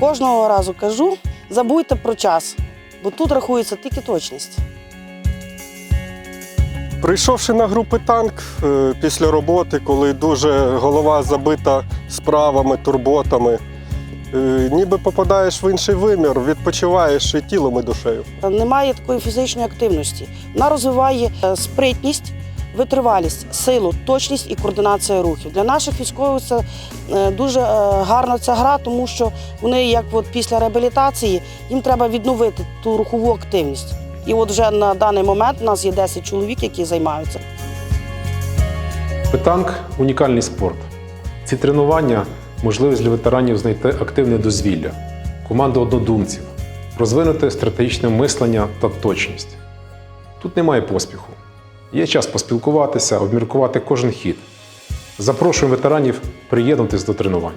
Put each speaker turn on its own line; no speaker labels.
Кожного разу кажу, забудьте про час, бо тут рахується тільки точність.
Прийшовши на групи танк е, після роботи, коли дуже голова забита справами, турботами, е, ніби попадаєш в інший вимір, відпочиваєш і тілом, і душею.
Немає такої фізичної активності. Вона розвиває е, спритність, витривалість, силу, точність і координація рухів. Для наших військових це е, дуже е, гарна ця гра, тому що вони, як от після реабілітації, їм треба відновити ту рухову активність. І от вже на даний момент у нас є 10 чоловік, які займаються.
Питанк унікальний спорт. Ці тренування можливість для ветеранів знайти активне дозвілля, команду однодумців, розвинути стратегічне мислення та точність. Тут немає поспіху. Є час поспілкуватися, обміркувати кожен хід. Запрошуємо ветеранів приєднатись до тренувань.